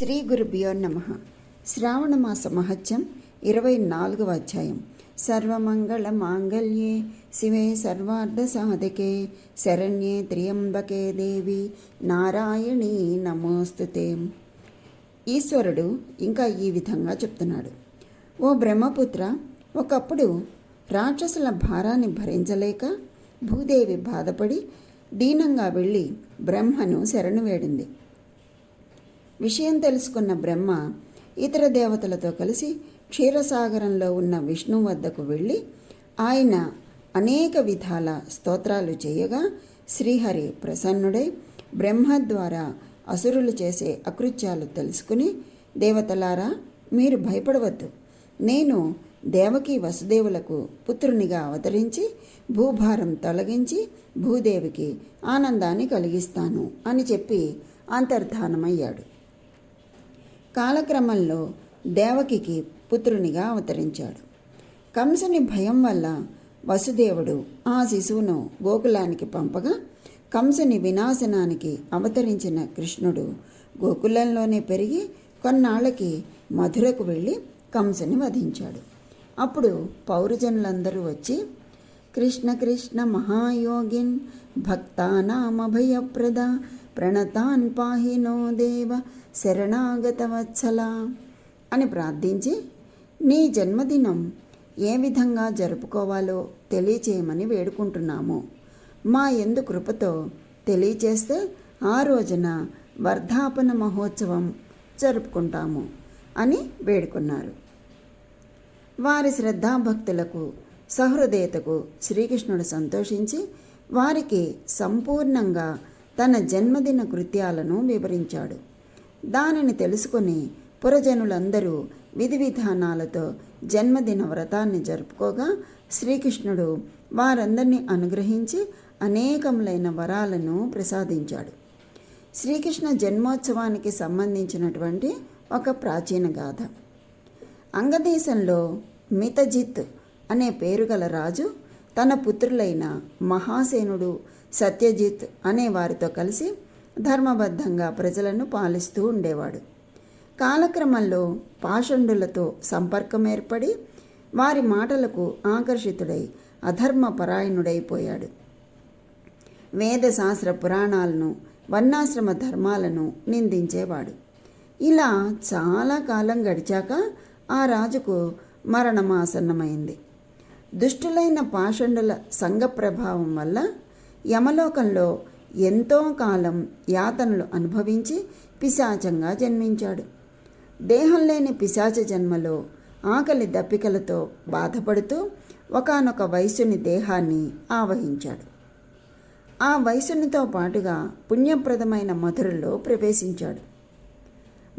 శ్రీ గురుభ్యో నమ. శ్రావణమాస మహత్యం ఇరవై నాలుగవ అధ్యాయం. సర్వమంగళ మాంగళ్యే శివే సర్వార్థ సాధకే శరణ్యే త్రియంబకే దేవి నారాయణీ నమోస్తుతే. ఈశ్వరుడు ఇంకా ఈ విధంగా చెప్తున్నాడు. ఓ బ్రహ్మపుత్ర ఒకప్పుడు రాక్షసుల భారాన్ని భరించలేక భూదేవి బాధపడి దీనంగా వెళ్ళి బ్రహ్మను శరణు వేడింది. విషయం తెలుసుకున్న బ్రహ్మ ఇతర దేవతలతో కలిసి క్షీరసాగరంలో ఉన్న విష్ణు వద్దకు వెళ్ళి ఆయన అనేక విధాల స్తోత్రాలు చేయగా శ్రీహరి ప్రసన్నుడై బ్రహ్మ ద్వారా అసురులు చేసే అకృత్యాలు తెలుసుకుని దేవతలారా మీరు భయపడవద్దు. నేను దేవకి వసుదేవులకు పుత్రునిగా అవతరించి భూభారం తొలగించి భూదేవికి ఆనందాన్ని కలిగిస్తాను అని చెప్పి అంతర్ధానమయ్యాడు. కాలక్రమంలో దేవకికి పుత్రునిగా అవతరించాడు. కంసుని భయం వల్ల వసుదేవుడు ఆ శిశువును గోకులానికి పంపగా కంసుని వినాశనానికి అవతరించిన కృష్ణుడు గోకులంలోనే పెరిగి కొన్నాళ్ళకి మధురకు వెళ్ళి కంసుని వధించాడు. అప్పుడు పౌరజనులందరూ వచ్చి కృష్ణ కృష్ణ మహాయోగిన్ భక్తానామభయప్రద ప్రణతాన్ పాహినో దేవ శరణాగత వత్సల అని ప్రార్థించి నీ జన్మదినం ఏ విధంగా జరుపుకోవాలో తెలియచేయమని వేడుకుంటున్నాము. మా ఎందు కృపతో తెలియచేస్తే ఆ రోజున వర్ధాపన మహోత్సవం జరుపుకుంటాము అని వేడుకున్నారు. వారి శ్రద్ధాభక్తులకు సహృదయతకు శ్రీకృష్ణుడు సంతోషించి వారికి సంపూర్ణంగా తన జన్మదిన కృత్యాలను వివరించాడు. దానిని తెలుసుకుని పురజనులందరూ విధి విధానాలతో జన్మదిన వ్రతాన్ని జరుపుకోగా శ్రీకృష్ణుడు వారందరినీ అనుగ్రహించి అనేకములైన వరాలను ప్రసాదించాడు. శ్రీకృష్ణ జన్మోత్సవానికి సంబంధించినటువంటి ఒక ప్రాచీన గాథ. అంగదేశంలో మితజిత్ అనే పేరు గల రాజు తన పుత్రులైన మహాసేనుడు సత్యజిత్ అనే వారితో కలిసి ధర్మబద్ధంగా ప్రజలను పాలిస్తూ ఉండేవాడు. కాలక్రమంలో పాషండులతో సంపర్కం ఏర్పడి వారి మాటలకు ఆకర్షితుడై అధర్మపరాయణుడైపోయాడు. వేదశాస్త్ర పురాణాలను వర్ణాశ్రమ ధర్మాలను నిందించేవాడు. ఇలా చాలా కాలం గడిచాక ఆ రాజుకు మరణమాసన్నమైంది దుష్టులైన పాషండుల సంఘ ప్రభావం వల్ల యమలోకంలో ఎంతో కాలం యాతనలు అనుభవించి పిశాచంగా జన్మించాడు. దేహం లేని పిశాచ జన్మలో ఆకలి దప్పికలతో బాధపడుతూ ఒకనొక వయసుని దేహాన్ని ఆవహించాడు. ఆ వయసునితో పాటుగా పుణ్యప్రదమైన మధురలో ప్రవేశించాడు.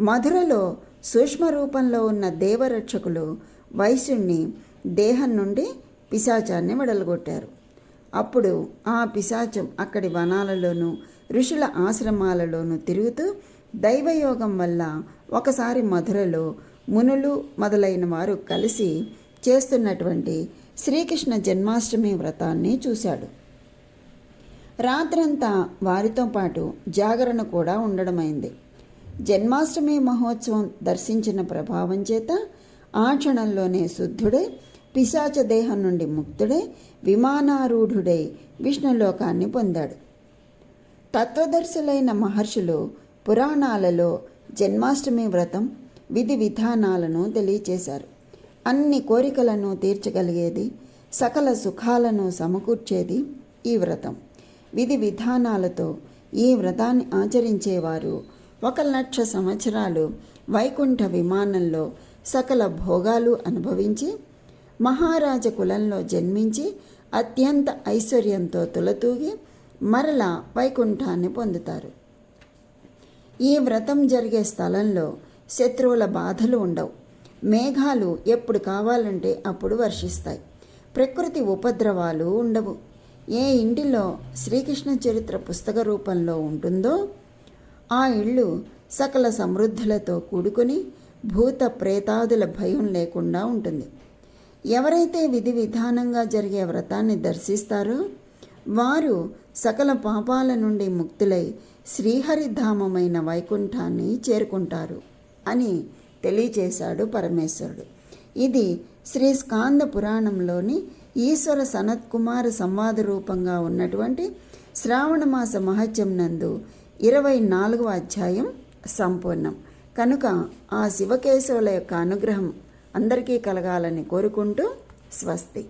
మధురలో సూక్ష్మ రూపంలో ఉన్న దేవరక్షకులు వైశ్యుణ్ణి దేహం నుండి పిశాచాన్ని వెడలగొట్టారు. అప్పుడు ఆ పిశాచం అక్కడి వనాలలోనూ ఋషుల ఆశ్రమాలలోనూ తిరుగుతూ దైవయోగం వల్ల ఒకసారి మధురలో మునులు మొదలైన వారు కలిసి చేస్తున్నటువంటి శ్రీకృష్ణ జన్మాష్టమి వ్రతాన్ని చూశాడు. రాత్రంతా వారితో పాటు జాగరణ కూడా ఉండడమైంది. జన్మాష్టమి మహోత్సవం దర్శించిన ప్రభావం చేత ఆ క్షణంలోనే శుద్ధుడే పిశాచ దేహం నుండి ముక్తుడై విమానారూఢుడై విష్ణులోకాన్ని పొందాడు. తత్వదర్శులైన మహర్షులు పురాణాలలో జన్మాష్టమి వ్రతం విధి విధానాలను తెలియచేశారు. అన్ని కోరికలను తీర్చగలిగేది సకల సుఖాలను సమకూర్చేది ఈ వ్రతం. విధి విధానాలతో ఈ వ్రతాన్ని ఆచరించేవారు ఒక లక్ష సంవత్సరాలు వైకుంఠ విమానంలో సకల భోగాలు అనుభవించి మహారాజ కులంలో జన్మించి అత్యంత ఐశ్వర్యంతో తులతూగి మరల వైకుంఠాన్ని పొందుతారు. ఈ వ్రతం జరిగే స్థలంలో శత్రువుల బాధలు ఉండవు. మేఘాలు ఎప్పుడు కావాలంటే అప్పుడు వర్షిస్తాయి. ప్రకృతి ఉపద్రవాలు ఉండవు. ఏ ఇంటిలో శ్రీకృష్ణ చరిత్ర పుస్తక రూపంలో ఉంటుందో ఆ ఇళ్ళు సకల సమృద్ధులతో కూడుకుని భూత ప్రేతాదుల భయం లేకుండా ఉంటుంది. ఎవరైతే విధి విధానంగా జరిగే వ్రతాన్ని దర్శిస్తారో వారు సకల పాపాల నుండి ముక్తులై శ్రీహరిధామమైన వైకుంఠాన్ని చేరుకుంటారు అని తెలియచేశాడు పరమేశ్వరుడు. ఇది శ్రీ స్కాంద పురాణంలోని ఈశ్వర సనత్కుమార సంవాద రూపంగా ఉన్నటువంటి శ్రావణమాస మహత్యం నందు ఇరవై నాలుగవ అధ్యాయం సంపూర్ణం. కనుక ఆ శివకేశవుల యొక్క అనుగ్రహం అందరికీ కలగాలని కోరుకుంటూ స్వస్తి.